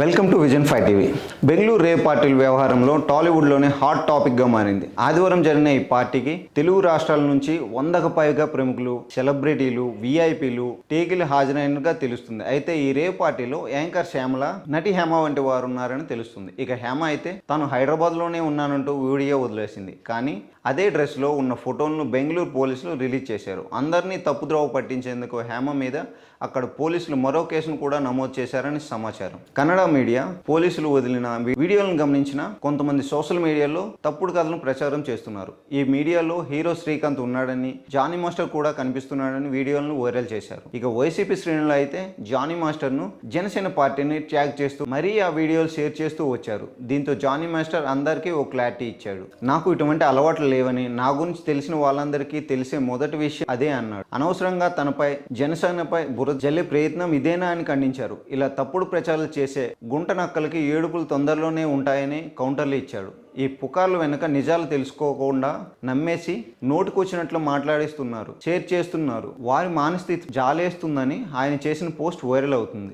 Welcome to vision five TV. Bengaluru రే పార్టీల వ్యవహారంలో టాలీవుడ్లోనే hot టాపిక్గా మారింది. ఆదివారం జరిగిన ఈ పార్టీకి తెలుగు రాష్ట్రాల నుంచి వందకు పైగా ప్రముఖులు సెలబ్రిటీలు వీఐపీలు టీకీలు హాజరైనట్టుగా తెలుస్తుంది. అయితే ఈ రే పార్టీలో యాంకర్ శ్యామల నటి హేమ వంటి వారు ఉన్నారని తెలుస్తుంది. ఇక హేమ అయితే తాను హైదరాబాద్లోనే ఉన్నానంటూ వీడియో వదిలేసింది. కానీ అదే డ్రెస్లో ఉన్న ఫోటోలను బెంగళూరు పోలీసులు రిలీజ్ చేశారు. అందరినీ తప్పుద్రోవ పట్టించేందుకు హేమ మీద అక్కడ పోలీసులు మరో కేసును కూడా నమోదు చేశారని సమాచారం. కన్నడ మీడియా పోలీసులు వదిలిన వీడియోలను గమనించిన కొంతమంది సోషల్ మీడియాలో తప్పుడు కథలను ప్రచారం చేస్తున్నారు. ఈ మీడియాలో హీరో శ్రీకాంత్ ఉన్నాడని జానీ మాస్టర్ కూడా కనిపిస్తున్నాడని వీడియోలను వైరల్ చేశారు. ఇక వైసీపీ శ్రేణులు అయితే జానీ మాస్టర్ను జనసేన పార్టీని ట్యాగ్ చేస్తూ మరీ ఆ వీడియోలు షేర్ చేస్తూ వచ్చారు. దీంతో జానీ మాస్టర్ అందరికీ ఓ క్లారిటీ ఇచ్చాడు. నాకు ఇటువంటి అలవాట్లు లేవని నా గురించి తెలిసిన వాళ్ళందరికీ తెలిసే మొదటి విషయం అదే అన్నాడు. అనవసరంగా తనపై జనసేనపై బురద జల్లే ప్రయత్నం ఇదేనా? అని ఖండించారు. ఇలా తప్పుడు ప్రచారాలు చేసే గుంట నక్కలకి ఏడుపులు తొందరలోనే ఉంటాయని కౌంటర్లు ఇచ్చాడు. ఈ పుకార్లు వెనుక నిజాలు తెలుసుకోకుండా నమ్మేసి నోటికొచ్చినట్లు మాట్లాడేస్తున్నారు షేర్ చేస్తున్నారు. వారి మానస్థితి జాలేస్తుందని ఆయన చేసిన పోస్ట్ వైరల్ అవుతుంది.